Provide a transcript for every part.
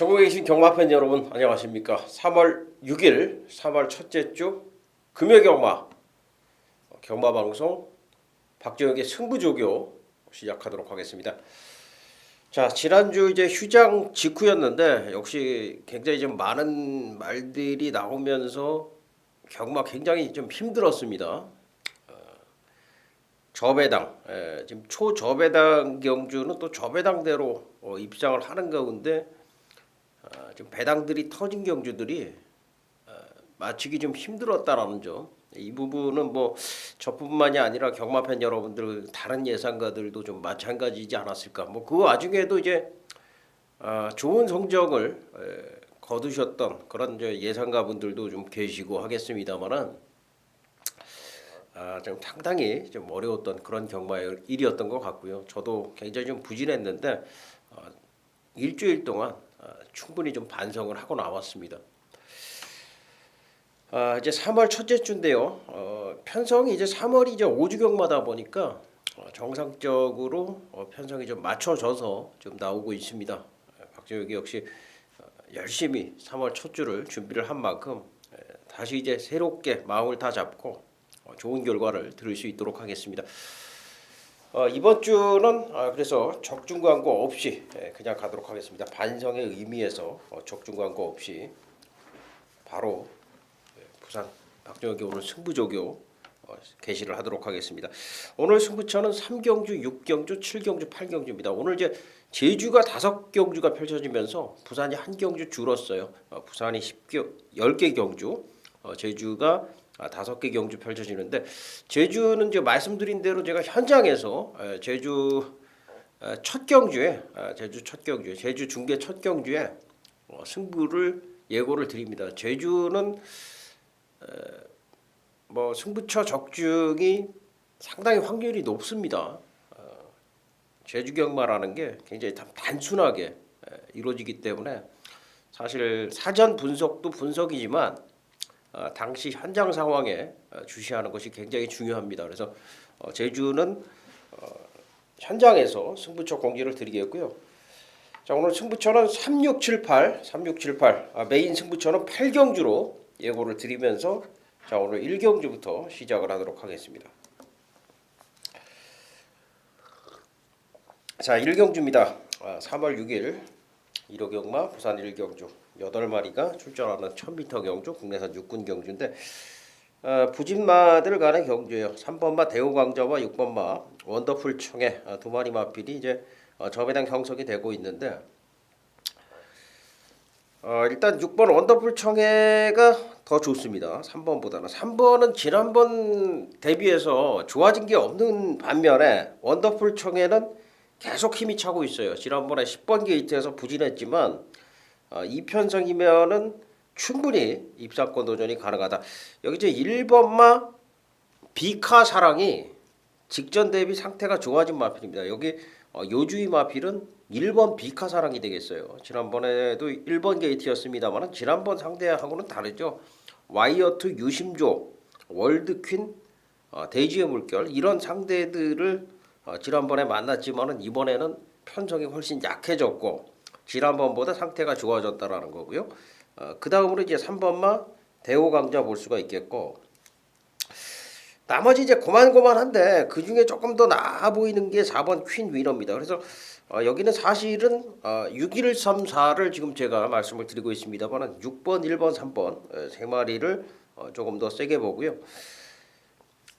네, 전국에 계신 경마팬 여러분 안녕하십니까? 3월 6일 3월 첫째 주 금요 경마 어, 경마 방송 박정혁의 승부조교 시작하도록 하겠습니다. 자 지난주 이제 휴장 직후였는데 역시 굉장히 좀 많은 말들이 나오면서 경마 굉장히 좀 힘들었습니다. 어, 저배당 에, 지금 초저배당 경주는 또 저배당대로 어, 입장을 하는 가운데 아, 좀 배당들이 터진 경주들이 아, 마치기 좀 힘들었다라는 점. 이 부분은 뭐 저뿐만이 아니라 경마팬 여러분들 다른 예상가들도 좀 마찬가지지 않았을까. 뭐 그 와중에도 이제 아, 좋은 성적을 에, 거두셨던 그런 이제 예상가분들도 좀 계시고 하겠습니다만은 아, 좀 상당히 좀 어려웠던 그런 경마일이었던 것 같고요. 저도 굉장히 좀 부진했는데 어, 일주일 동안 아, 충분히 좀 반성을 하고 나왔습니다. 아, 이제 3월 첫째 주인데요. 어, 편성이 이제 3월이 이제 5주경마다 보니까 어, 정상적으로 어, 편성이 좀 맞춰져서 좀 나오고 있습니다. 아, 박재욱이 역시 어, 열심히 3월 첫 주를 준비를 한 만큼 에, 다시 이제 새롭게 마음을 다 잡고 어, 좋은 결과를 들을 수 있도록 하겠습니다. 어, 이번 주는 아, 그래서 적중 광고 없이 예, 그냥 가도록 하겠습니다. 반성의 의미에서 어, 적중 광고 없이 바로 예, 부산 박정혁이 오늘 승부조교 어, 개시를 하도록 하겠습니다. 오늘 승부처는 3경주, 6경주, 7경주, 8경주입니다. 오늘 이제 제주가 다섯 경주가 펼쳐지면서 부산이 한 경주 줄었어요. 어, 부산이 10경 10개 경주, 어, 제주가 아, 다섯 개 경주 펼쳐지는데 제주는 이제 말씀드린 대로 제가 현장에서 에, 제주 에, 첫 경주에 아, 제주 첫 경주에 제주 중계 첫 경주에 어, 승부를 예고를 드립니다. 제주는 에, 뭐 승부처 적중이 상당히 확률이 높습니다. 어, 제주 경마라는 게 굉장히 단- 단순하게 에, 이루어지기 때문에 사실 사전 분석도 분석이지만 어, 당시 현장 상황에 어, 주시하는 것이 굉장히 중요합니다. 그래서 어, 제주는 어, 현장에서 승부처 공지를 드리겠고요. 자 오늘 승부처는 3678, 3678 아, 메인 승부처는 8경주로 예고를 드리면서 자 오늘 1경주부터 시작을 하도록 하겠습니다. 자 1경주입니다. 아, 3월 6일 1호 경마 부산 1경주 8마리가 출전하는 1000m 경주 국내산 육군 경주인데 어, 부진마들 간의 경주예요. 3번마 대우광저와 6번마 원더풀 청해 아, 두 마리 마필이 이제 어, 저배당 형성이 되고 있는데 어, 일단 6번 원더풀 청해가 더 좋습니다. 3번보다는 3번은 지난번 대비해서 좋아진 게 없는 반면에 원더풀 청해는 계속 힘이 차고 있어요. 지난번에 10번 게이트에서 부진했지만 어, 이 편성이면은 충분히 입상권 도전이 가능하다. 여기 이제 1번마 비카 사랑이 직전 대비 상태가 좋아진 마필입니다. 여기 어, 요주의 마필은 1번 비카 사랑이 되겠어요. 지난번에도 1번 게이트였습니다만 지난번 상대하고는 다르죠. 와이어트 유심조, 월드퀸, 어, 대지의 물결 이런 상대들을 어, 지난번에 만났지만은 이번에는 편성이 훨씬 약해졌고 지난번보다 상태가 좋아졌다라는 거고요. 어, 그 다음으로 이제 3번마 대호강자 볼 수가 있겠고 나머지 이제 고만고만한데 그 중에 조금 더 나아 보이는 게 4번 퀸 위너입니다. 그래서 어, 여기는 사실은 어, 6134를 지금 제가 말씀을 드리고 있습니다만 6번, 1번, 3번 에, 세 마리를 어, 조금 더 세게 보고요.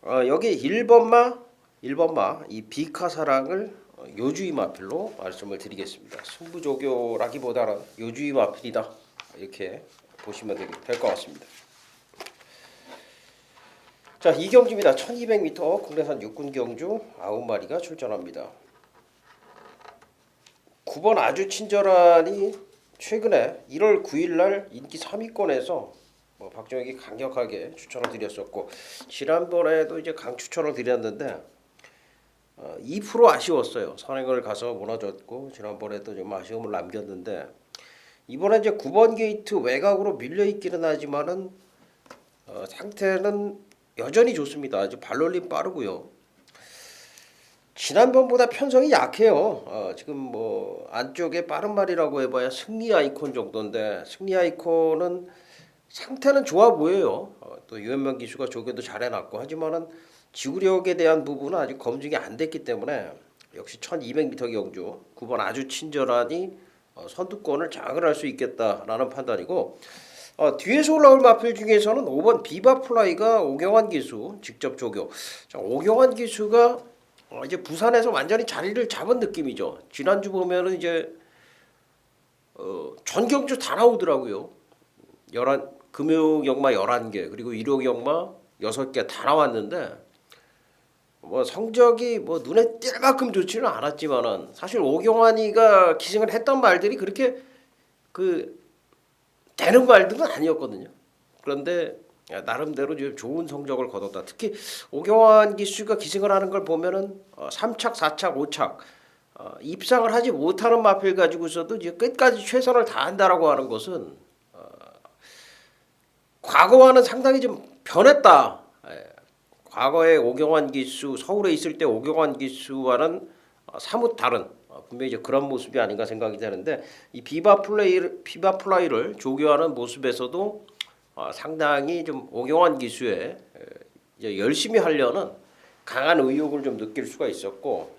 어, 여기 1번마 1번마 이 비카 사랑을 어, 요주의 마필로 말씀을 드리겠습니다. 승부조교라기보다는 요주의 마필이다 이렇게 보시면 될 것 같습니다. 자 이경주입니다. 1200m 국내산 육군 경주 9마리가 출전합니다. 9번 아주 친절한이 최근에 1월 9일 날 인기 3위권에서 뭐 박정혁이 강력하게 추천을 드렸었고 지난번에도 이제 강 추천을 드렸는데 어, 2% 아쉬웠어요. 선행을 가서 무너졌고 지난번에도 좀 아쉬움을 남겼는데 이번에 이제 9번 게이트 외곽으로 밀려 있기는 하지만은 어, 상태는 여전히 좋습니다. 아주 발놀림 빠르고요. 지난번보다 편성이 약해요. 어, 지금 뭐 안쪽에 빠른 말이라고 해봐야 승리 아이콘 정도인데 승리 아이콘은 상태는 좋아 보여요. 어, 또 유현명 기수가 조교도 잘 해놨고 하지만은 지구력에 대한 부분은 아직 검증이 안 됐기 때문에 역시 1200m 경주 9번 아주 친절하니 어, 선두권을 장악을 할수 있겠다라는 판단이고 어, 뒤에서 올라올 마필 중에서는 5번 비바플라이가 오경환 기수 직접 조교. 자, 오경환 기수가 어, 이제 부산에서 완전히 자리를 잡은 느낌이죠. 지난주 보면은 이제 어, 전경주 다 나오더라고요. 11 금요 경마 11개 그리고 일요 경마 6개 다 나왔는데 뭐 성적이 뭐 눈에 띌 만큼 좋지는 않았지만은 사실 오경환이가 기승을 했던 말들이 그렇게 그 되는 말들은 아니었거든요. 그런데 나름대로 좀 좋은 성적을 거뒀다. 특히 오경환 기수가 기승을 하는 걸 보면은 어, 3착, 4착, 5착 어, 입상을 하지 못하는 마필 가지고서도 이제 끝까지 최선을 다한다라고 하는 것은 어, 과거와는 상당히 좀 변했다. 예. 과거에 오경환 기수 서울에 있을 때 오경환 기수와는 어, 사뭇 다른 어, 분명히 이제 그런 모습이 아닌가 생각이 되는데 이 비바 플레이 비바 플라이를 조교하는 모습에서도 어, 상당히 좀 오경환 이제 열심히 하려는 강한 의욕을 좀 느낄 수가 있었고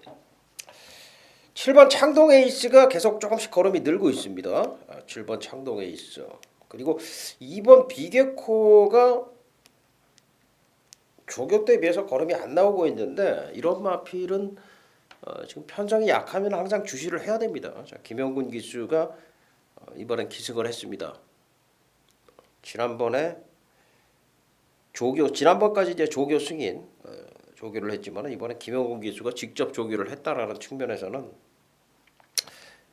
7번 창동 에이스가 계속 조금씩 걸음이 늘고 있습니다. 아, 7번 창동 에이스 그리고 2번 비게코가 조교 때 비해서 걸음이 안 나오고 있는데 이런 마필은 어, 지금 편성이 약하면 항상 주시를 해야 됩니다. 자, 김영군 기수가 어, 이번엔 기승을 했습니다. 지난번에 조교 지난번까지 이제 조교 승인 어, 조교를 했지만 이번에 김영군 기수가 직접 조교를 했다라는 측면에서는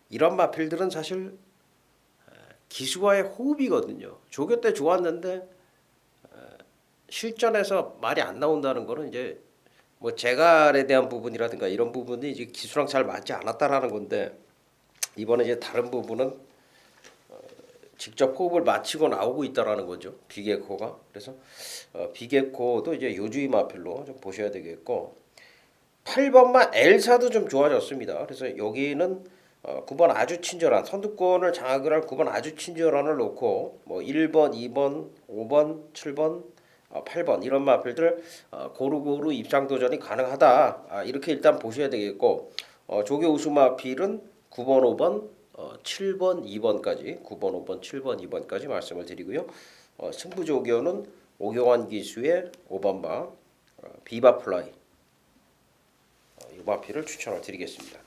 이런 마필들은 사실 어, 기수와의 호흡이거든요. 조교 때 좋았는데 어, 실전에서 말이 안 나온다는 거는 이제 뭐 재갈에 대한 부분이라든가 이런 부분이 이제 기수랑 잘 맞지 않았다라는 건데 이번에 이제 다른 부분은 어, 직접 호흡을 마치고 나오고 있다라는 거죠. 비계코가. 그래서 어, 비계코도 이제 요주의 마필로 좀 보셔야 되겠고 8번만 엘사도 좀 좋아졌습니다. 그래서 여기는 어, 9번 아주 친절한 선두권을 장악을 할 9번 아주 친절한을 놓고 뭐 1번, 2번, 5번, 7번 어, 8번 이런 마필들 어, 고루고루 입상 도전이 가능하다. 아, 이렇게 일단 보셔야 되겠고 어, 조교 우수 마필은 9번 5번 어, 7번 2번까지 9번 5번 7번 2번까지 말씀을 드리고요. 어, 승부 조교는 오경환 기수의 5번마 어, 비바플라이. 어, 이 마필을 추천을 드리겠습니다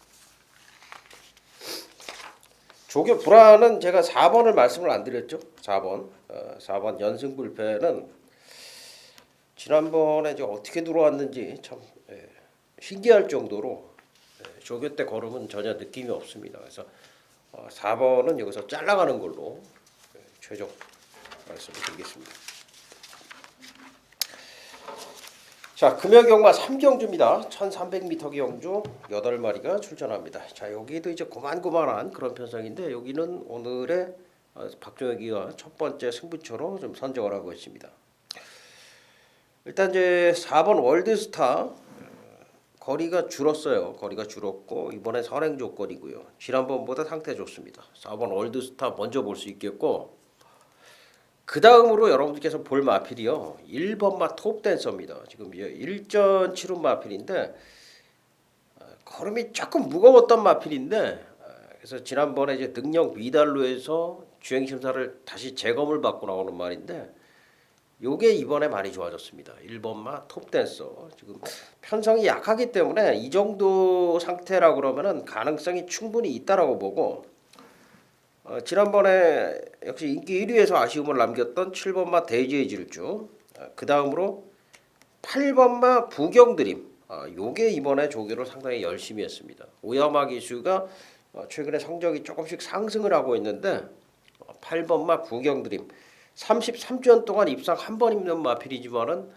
조교 불안은 제가 4번을 말씀을 안 드렸죠 4번 어, 4번 연승 불패는 지난번에 이제 어떻게 들어왔는지 참 예, 신기할 정도로 예, 조교 때 걸음은 전혀 느낌이 없습니다. 그래서 어, 4번은 여기서 잘라가는 걸로 예, 최종 말씀을 드리겠습니다. 자, 금요경마 3경주입니다. 1300m 경주 8마리가 출전합니다. 자, 여기도 이제 고만고만한 그런 편성인데 여기는 오늘의 어, 박종혁이가 첫 번째 승부처로 좀 선정을 하고 있습니다. 일단 이제 4번 월드스타 어, 거리가 줄었어요. 거리가 줄었고 이번에 선행 조건이고요. 지난번보다 상태 좋습니다. 4번 월드스타 먼저 볼 수 있겠고 그 다음으로 여러분들께서 볼 마필이요. 1번 마 톱댄서입니다. 지금 이제 1전 치룬 마필인데 어, 걸음이 조금 무거웠던 마필인데 어, 그래서 지난번에 이제 능력 미달로에서 주행 심사를 다시 재검을 받고 나오는 말인데 요게 이번에 많이 좋아졌습니다. 1번마 톱댄서 지금 편성이 약하기 때문에 이 정도 상태라 그러면은 가능성이 충분히 있다라고 보고 어, 지난번에 역시 인기 1위에서 아쉬움을 남겼던 7번마 데이지의 질주 어, 그 다음으로 8번마 부경드림 어, 요게 이번에 조교를 상당히 열심히 했습니다. 오야마 기수가 어, 최근에 성적이 조금씩 상승을 하고 있는데 어, 8번마 부경드림 33년 동안 입상 한 번 입는 마필이지만은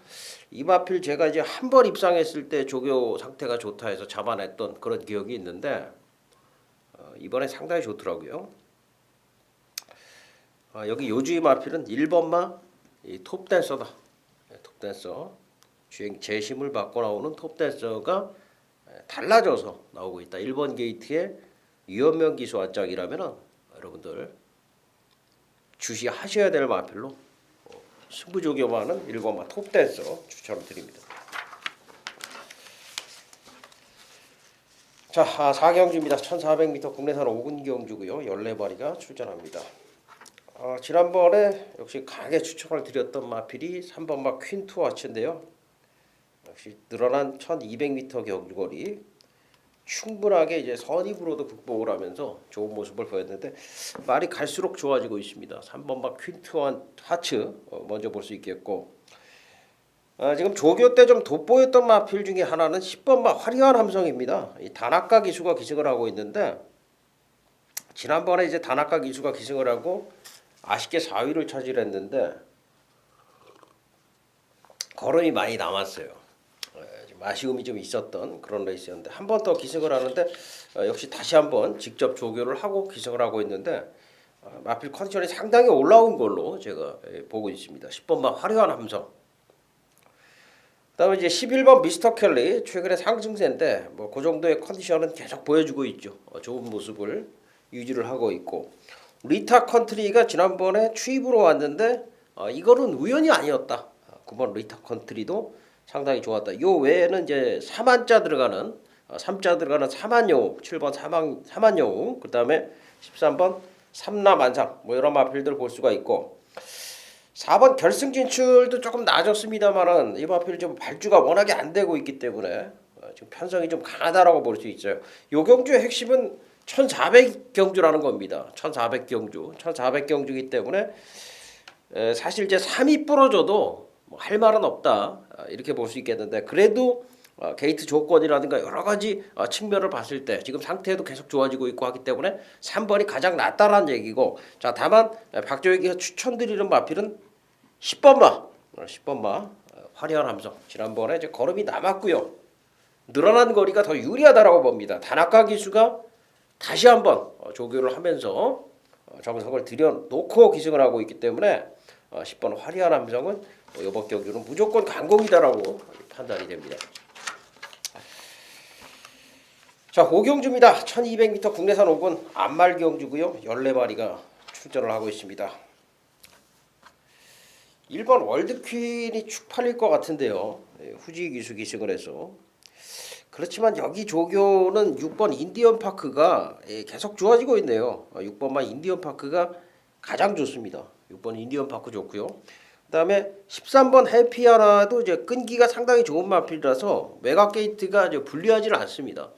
이 마필 제가 이제 한 번 입상했을 때 조교 상태가 좋다 해서 잡아냈던 그런 기억이 있는데 어, 이번에 상당히 좋더라고요. 어, 여기 요주의 마필은 1번마 이 톱댄서다. 네, 톱댄서 주행 재심을 받고 나오는 톱댄서가 에, 달라져서 나오고 있다. 1번 게이트의 유현명 기수 완짝이라면은 여러분들 주시하셔야 될 마필로 어, 승부조교만은 1번마 톱댄서 추천을 드립니다. 자, 아, 4경주입니다. 1400m 국내산 5군 경주고요. 14마리가 출전합니다. 아, 지난번에 역시 강하게 추천을 드렸던 마필이 3번 마 퀸투 와츠인데요. 역시 늘어난 1200m 경주거리 충분하게 이제 선입으로도 극복을 하면서 좋은 모습을 보였는데 말이 갈수록 좋아지고 있습니다. 3번 마 퀸투원 하츠 어, 먼저 볼 수 있겠고 아, 지금 조교 때 좀 돋보였던 마필 중에 하나는 10번 마 화려한 함성입니다. 이 단학가 기수가 기승을 하고 있는데 지난번에 이제 단학가 기수가 기승을 하고 아쉽게 4위를 차지했는데 걸음이 많이 남았어요. 에, 좀 아쉬움이 좀 있었던 그런 레이스였는데 한 번 더 기승을 하는데 어, 역시 다시 한 번 직접 조교를 하고 기승을 하고 있는데 어, 마필 컨디션이 상당히 올라온 걸로 제가 예, 보고 있습니다. 10번마 화려한 함성. 그다음에 이제 11번 미스터 켈리 최근에 상승세인데 뭐 그 정도의 컨디션은 계속 보여주고 있죠. 어, 좋은 모습을 유지를 하고 있고 리타 컨트리가 지난번에 추입으로 왔는데 어, 이거는 우연이 아니었다. 9번 리타 컨트리도 상당히 좋았다. 요 외에는 이제 4만자 들어가는 어, 3자 들어가는 4만 영웅, 7번 4만 4만 영웅, 그다음에 13번 삼라만상 뭐 이런 마필들 볼 수가 있고 4번 결승 진출도 조금 나아졌습니다만은 이 마필 좀 발주가 워낙에 안 되고 있기 때문에 어, 지금 편성이 좀 강하다라고 볼 수 있어요. 요 경주의 핵심은 1,400 경주라는 겁니다. 1,400 경주, 1,400 경주이기 때문에 에, 사실 이제 3위 부러져도 뭐 할 말은 없다. 아, 이렇게 볼 수 있겠는데 그래도 어, 게이트 조건이라든가 여러 가지 어, 측면을 봤을 때 지금 상태도 계속 좋아지고 있고 하기 때문에 3번이 가장 낫다라는 얘기고 자 다만 에, 박조혁이가 추천드리는 마필은 10번마. 어, 10번마. 어, 화려한 함성. 지난번에 이제 걸음이 남았고요. 늘어난 거리가 더 유리하다라고 봅니다. 단학가 기수가 다시 한번 어, 조교를 하면서 어, 정석을 들여놓고 기승을 하고 있기 때문에 어, 10번 화려한 함성은 어, 이번 경기는 무조건 강공이다라고 판단이 됩니다. 자, 5경주입니다. 1200m 국내산 5군 안말 경주고요. 14마리가 출전을 하고 있습니다. 1번 월드퀸이 축 팔릴 것 같은데요. 예, 후지 기수 기승을 해서 그렇지만 여기 조교는 6번 인디언 파크가 예, 계속 좋아지고 있네요. 6번만 인디언 파크가 가장 좋습니다. 6번 인디언 파크 좋고요. 그다음에 13번 해피아나도 이제 끈기가 상당히 좋은 마필이라서 외곽 게이트가 이제 불리하지는 않습니다.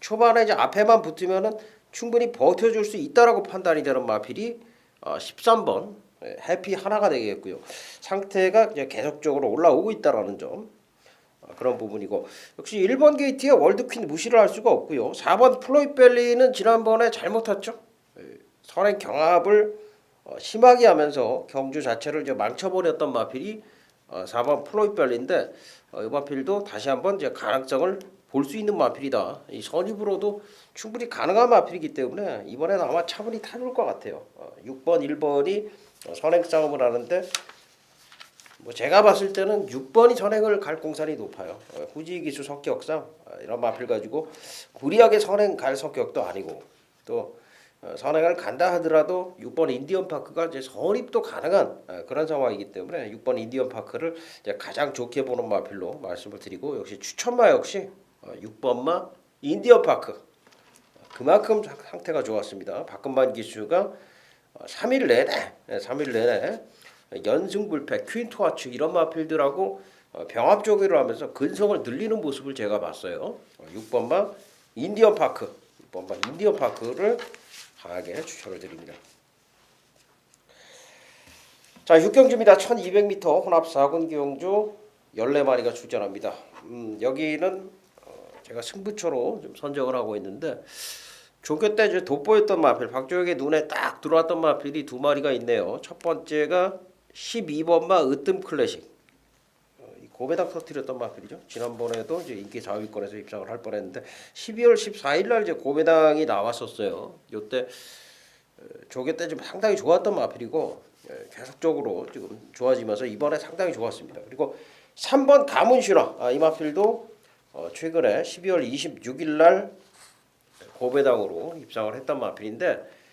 초반에 이제 앞에만 붙으면은 충분히 버텨줄 수 있다라고 판단이 되는 마필이 어, 13번 예, 해피 하나가 되겠고요. 상태가 이제 계속적으로 올라오고 있다라는 점 어, 그런 부분이고 역시 1번 게이트의 월드퀸 무시를 할 수가 없고요. 4번 플로이 벨리는 지난번에 잘못 탔죠. 예, 선행 경합을 어, 심하게 하면서 경주 자체를 이제 망쳐버렸던 마필이 어, 4번 플로이 벨리인데 어, 이 마필도 다시 한번 이제 가능성을 볼 수 있는 마필이다. 이 선입으로도 충분히 가능한 마필이기 때문에 이번에는 아마 차분히 타줄 것 같아요. 어, 6번, 1번이 어, 선행 싸움을 하는데 뭐 제가 봤을 때는 6번이 선행을 갈 공산이 높아요. 어, 후지 기수 성격상 어, 이런 마필 가지고 무리하게 선행 갈 성격도 아니고 또 어, 선행을 간다 하더라도 6번 인디언 파크가 이제 선입도 가능한 어, 그런 상황이기 때문에 6번 인디언 파크를 가장 좋게 보는 마필로 말씀을 드리고 역시 추천마 역시 어, 6번마 인디언 파크 그만큼 상태가 좋았습니다. 박근반 기수가 3일 내내 3일 내내 연승불패 퀸토아츠 이런 마필들하고 어, 병합 조교를 하면서 근성을 늘리는 모습을 제가 봤어요. 6번마 인디언 파크 6번마 인디언 파크를 강하게 추천을 드립니다. 자 6경주입니다. 1200m 혼합 4군 경주 14마리가 출전합니다. 음, 여기는 어, 제가 승부처로 좀 선정을 하고 있는데 조교 때 이제 돋보였던 마필 박조혁의 눈에 딱 들어왔던 마필이 두 마리가 있네요. 첫 번째가 12번마 으뜸 클래식 어, 이 고배당 터뜨렸던 마필이죠. 지난번에도 이제 인기 4위권에서 입상을 할 뻔했는데 12월 14일 날 이제 고배당이 나왔었어요. 요때 어, 조교 때좀 상당히 좋았던 마필이고 예, 계속적으로 지금 좋아지면서 이번에 상당히 좋았습니다. 그리고 3번 가문슈라 아, 이 마필도 어, 최근에 12월 26일 날 고배당으로 입상을 했던 마필인데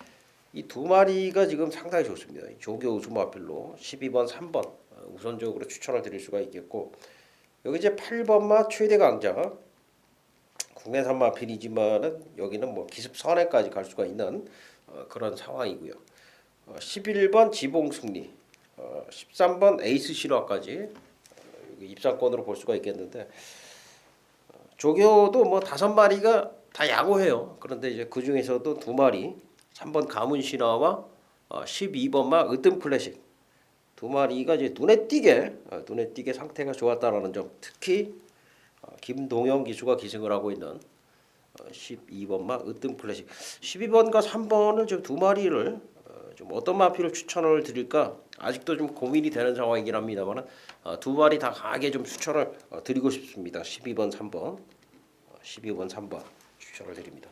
이 두 마리가 지금 상당히 좋습니다. 이 조교 우수 마필로 12번, 3번 어, 우선적으로 추천을 드릴 수가 있겠고 여기 이제 8번마 최대 강자 국내산 마필이지만은 여기는 뭐 기습 선회까지 갈 수가 있는 어, 그런 상황이고요. 어, 11번 지봉 승리, 어, 13번 에이스 실화까지 어, 입상권으로 볼 수가 있겠는데 어, 조교도 뭐 다섯 마리가 다 야구해요. 그런데 이제 그 중에서도 두 마리 3번 가문 신화와 어, 12번마 으뜸 클래식. 두 마리가 이제 눈에 띄게 어, 눈에 띄게 상태가 좋았다라는 점. 특히 어, 김동영 기수가 기승을 하고 있는 어, 12번마 으뜸 클래식. 12번과 3번을 좀 두 마리를 어, 좀 어떤 마피를 추천을 드릴까? 아직도 좀 고민이 되는 상황이긴 합니다만 어, 두 마리 다 강하게 좀 추천을 어, 드리고 싶습니다. 12번 3번. 어, 12번 3번 추천을 드립니다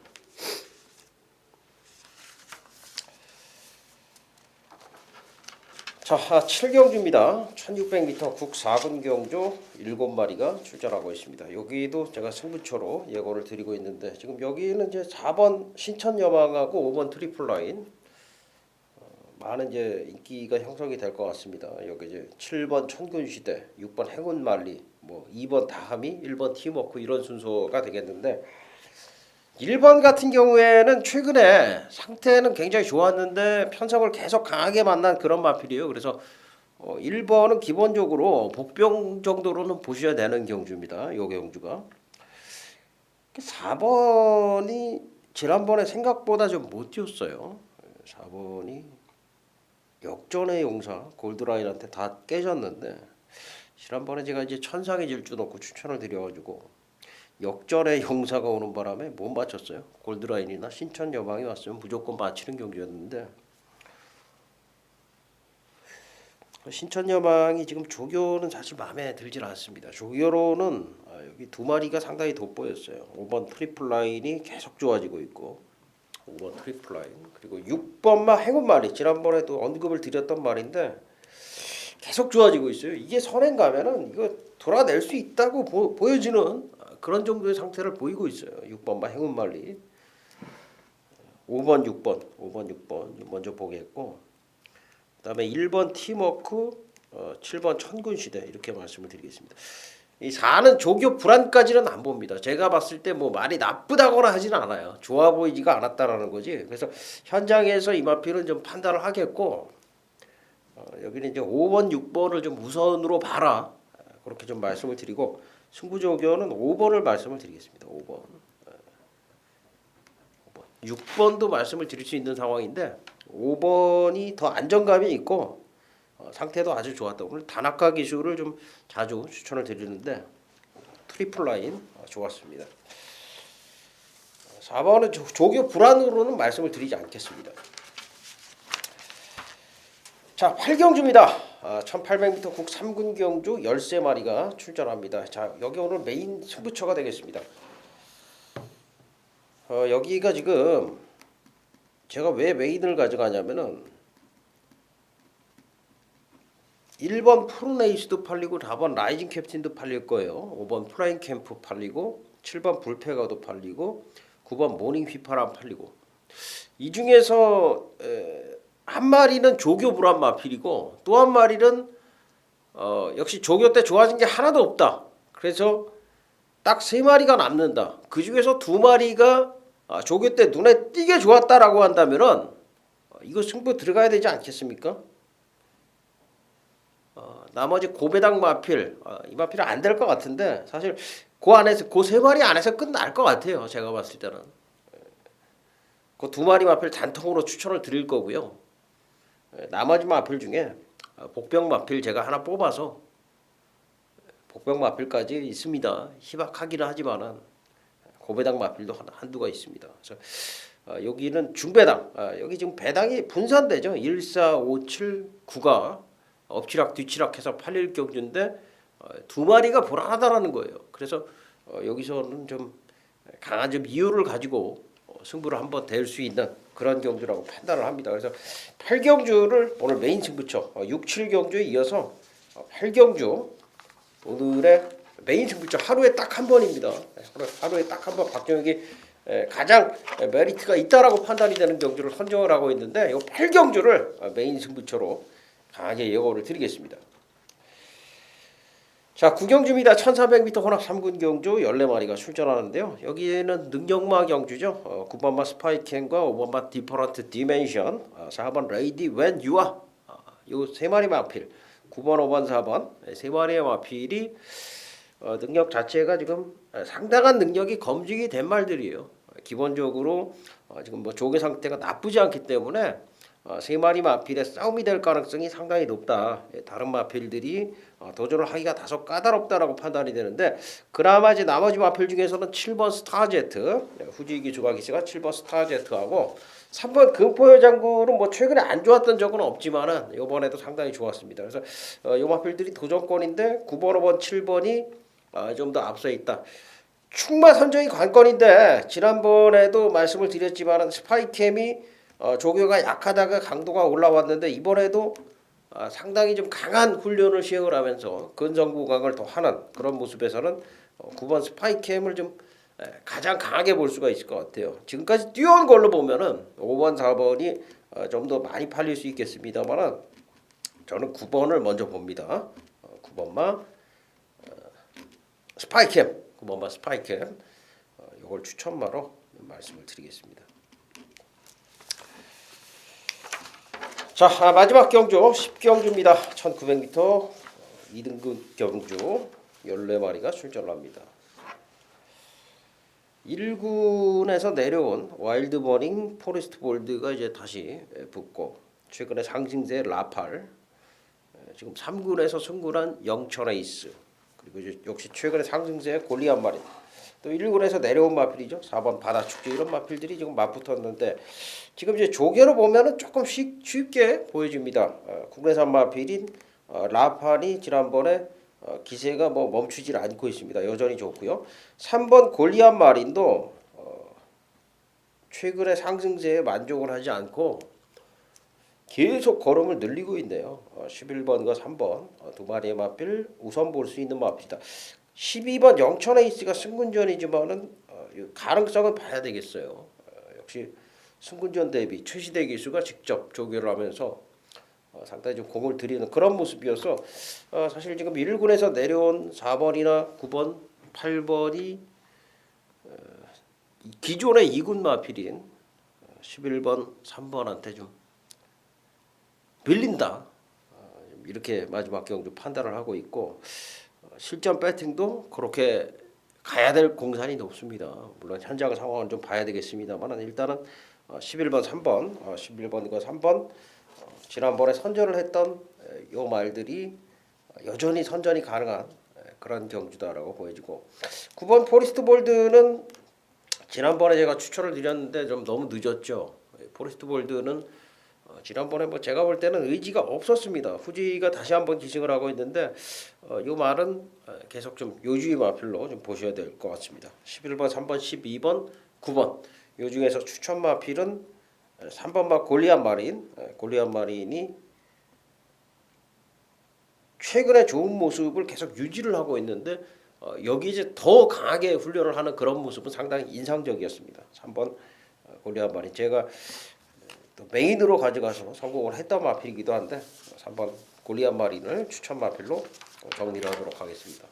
자, 7경주입니다. 1600m 국 4분 경주 7마리가 출전하고 있습니다. 여기도 제가 승부처로 예고를 드리고 있는데 지금 여기는 이제 4번 신천여망하고 5번 트리플 라인 어, 많은 이제 인기가 형성이 될 것 같습니다. 여기 이제 7번 천군시대, 6번 행운말리, 뭐 2번 다하미, 1번 팀워크 이런 순서가 되겠는데 1번 같은 경우에는 최근에 상태는 굉장히 좋았는데 편성을 계속 강하게 만난 그런 마필이에요. 그래서 어, 1번은 기본적으로 복병 정도로는 보셔야 되는 경주입니다. 요 경주가 4번이 지난번에 생각보다 좀 못 뛰었어요. 4번이 역전의 용사 골드라인한테 다 깨졌는데 지난번에 제가 이제 천상의 질주 넣고 추천을 드려가지고 역전의 용사가 오는 바람에 못 맞췄어요. 골드라인이나 신천 여망이 왔으면 무조건 맞히는 경기였는데 신천 여망이 지금 조교는 사실 마음에 들질 않습니다. 조교로는 아, 여기 두 마리가 상당히 돋보였어요. 5번 트리플 라인이 계속 좋아지고 있고 5번 트리플 라인 그리고 6번마 행운 마리 지난번에도 언급을 드렸던 말인데 계속 좋아지고 있어요. 이게 선행 가면은 이거 돌아낼 수 있다고 보, 보여지는 그런 정도의 상태를 보이고 있어요. 6번마 행운 말리. 5번, 6번, 5번, 6번 먼저 보겠고 그다음에 1번 팀워크, 어, 7번 천군 시대 이렇게 말씀을 드리겠습니다. 이 4는 조교 불안까지는 안 봅니다. 제가 봤을 때 뭐 말이 나쁘다거나 하지는 않아요. 좋아 보이지가 않았다라는 거지. 그래서 현장에서 이 마필은 좀 판단을 하겠고 어, 여기는 이제 5번, 6번을 좀 우선으로 봐라. 그렇게 좀 말씀을 드리고 승부조교는 5번을 말씀을 드리겠습니다. 5번. 5번. 6번도 말씀을 드릴 수 있는 상황인데 5번이 더 안정감이 있고 어, 상태도 아주 좋았다. 오늘 다나카 기술을 좀 자주 추천을 드리는데 트리플 라인 어, 좋았습니다. 4번은 조, 조교 불안으로는 말씀을 드리지 않겠습니다. 자, 8경주입니다. 아, 1800m 국 3군 경주 13마리가 출전합니다. 자, 여기 오늘 메인 승부처가 되겠습니다. 어, 여기가 지금 제가 왜 메인을 가져가냐면은 1번 푸르네이스도 팔리고 4번 라이징 캡틴도 팔릴 거예요. 5번 플라잉 캠프 팔리고 7번 불페가도 팔리고 9번 모닝 휘파람 팔리고 이 중에서 에, 한 마리는 조교 불안 마필이고 또 한 마리는 어, 역시 조교 때 좋아진 게 하나도 없다. 그래서 딱 세 마리가 남는다. 그 중에서 두 마리가 아, 조교 때 눈에 띄게 좋았다라고 한다면은 어, 이거 승부 들어가야 되지 않겠습니까? 어, 나머지 고배당 마필 어, 이 마필은 안 될 것 같은데 사실 그 안에서 그 세 마리 안에서 끝날 것 같아요. 제가 봤을 때는 그 두 마리 마필 단통으로 추천을 드릴 거고요. 예, 나머지 마필 중에 어, 복병 마필 제가 하나 뽑아서 복병 마필까지 있습니다. 희박하기는 하지만은 고배당 마필도 한- 한두가 있습니다. 그래서 어, 여기는 중배당 아, 여기 지금 배당이 분산되죠. 1, 4, 5, 7, 9가 엎치락 뒤치락해서 8일 경주인데 어, 두 마리가 불안하다라는 거예요. 그래서 어, 여기서는 좀 강한 좀 이유를 가지고 어, 승부를 한번 댈 수 있는 그런 경주라고 판단을 합니다. 그래서 8경주를 오늘 메인 승부처 어, 6, 7경주에 이어서 어, 8경주 오늘의 메인 승부처 하루에 딱 한 번입니다. 하루, 하루에 딱 한 번 박정욱이 에, 가장 메리트가 있다라고 판단이 되는 경주를 선정을 하고 있는데 이 8경주를 메인 승부처로 강하게 예고를 드리겠습니다. 자, 구경주입니다. 1400m 혼합 3군 경주 14마리가 출전하는데요. 여기에는 능력마 경주죠. 어, 9번마 스파이켄과 5번마 디퍼런트 디멘션, 어, 4번 레이디 웬 유아 요세 마리 마필 9번, 5번, 4번 네, 세 마리의 마필이 어, 능력 자체가 지금 상당한 능력이 검증이 된 말들이에요. 어, 기본적으로 어, 지금 뭐 조개 상태가 나쁘지 않기 때문에 어, 세 마리 마필의 싸움이 될 가능성이 상당히 높다. 예, 다른 마필들이 어, 도전을 하기가 다소 까다롭다라고 판단이 되는데 그나마 이제 나머지 마필 중에서는 7번 스타제트 예, 후지기 조가기스가 7번 스타제트하고 3번 금포여 장군은 뭐 최근에 안 좋았던 적은 없지만은 이번에도 상당히 좋았습니다. 그래서 어, 요 마필들이 도전권인데 9번, 5번, 7번이 어, 좀더 앞서 있다. 충마 선정이 관건인데 지난번에도 말씀을 드렸지만은 스파이캠이 어, 조교가 약하다가 강도가 올라왔는데 이번에도 아, 상당히 좀 강한 훈련을 시행을 하면서 근성구강을 더 하는 그런 모습에서는 어, 9번 스파이캠을 좀 에, 가장 강하게 볼 수가 있을 것 같아요. 지금까지 뛰어온 걸로 보면은 5번, 4번이 어, 좀더 많이 팔릴 수 있겠습니다만은 저는 9번을 먼저 봅니다. 어, 9번마 스파이캠, 9번마 스파이캠 어, 이걸 추천마로 말씀을 드리겠습니다. 자 아, 마지막 경주 10경주입니다. 1900m 2등급 경주 14마리가 출전합니다. 1군에서 내려온 와일드버닝 포레스트 볼드가 이제 다시 붙고 최근에 상징세 라팔 지금 3군에서 승군한 영철 에이스 그리고 이제 역시 최근에 상승세 골리앗 마린 또 1군에서 내려온 마필이죠. 4번 바다축제 이런 마필들이 지금 맞붙었는데 지금 이제 조개로 보면은 조금 쉽, 쉽게 보여집니다. 어, 국내산 마필인 어, 라판이 지난번에 어, 기세가 뭐 멈추질 않고 있습니다. 여전히 좋고요. 3번 골리앗 마린도 어, 최근에 상승세에 만족을 하지 않고 계속 걸음을 늘리고 있네요. 어, 11번과 3번 어, 두 마리의 마필 우선 볼 수 있는 마필이다. 12번 영천 에이스가 승군전이지만은 어, 이 가능성은 봐야 되겠어요. 어, 역시 승군전 대비 최시대 기수가 직접 조교를 하면서 어, 상당히 좀 공을 들이는 그런 모습이어서 어, 사실 지금 1군에서 내려온 4번이나 9번, 8번이 어, 기존의 2군 마필인 어, 11번, 3번한테 좀 밀린다 어, 이렇게 마지막 경주 판단을 하고 있고 어, 실전 배팅도 그렇게 가야 될 공산이 높습니다. 물론 현장 상황은 좀 봐야 되겠습니다만 일단은 어, 11번, 3번, 어, 11번과 3번 어, 지난번에 선전을 했던 에, 요 말들이 여전히 선전이 가능한 에, 그런 경주다라고 보여지고 9번 포리스트 볼드는 지난번에 제가 추천을 드렸는데 좀 너무 늦었죠. 포리스트 볼드는 어, 지난번에 뭐 제가 볼 때는 의지가 없었습니다. 후지가 다시 한번 기승을 하고 있는데 어, 이 말은 어, 계속 좀 요주의 마필로 좀 보셔야 될 것 같습니다. 11번, 3번, 12번, 9번 요 중에서 추천 마필은 3번 마 골리앗 마린, 어, 골리앗 마린이 최근에 좋은 모습을 계속 유지를 하고 있는데 어, 여기 이제 더 강하게 훈련을 하는 그런 모습은 상당히 인상적이었습니다. 3번 어, 골리앗 마린 제가 또 메인으로 가져가서 성공을 했던 마필이기도 한데 3번 골리앗 마린을 추천 마필로 정리를 하도록 하겠습니다.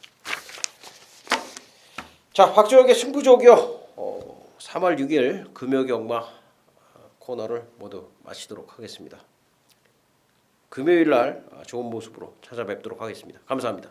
자, 박주혁의 승부조교 어, 3월 6일 금요 경마 어, 코너를 모두 마치도록 하겠습니다. 금요일 날 어, 좋은 모습으로 찾아뵙도록 하겠습니다. 감사합니다.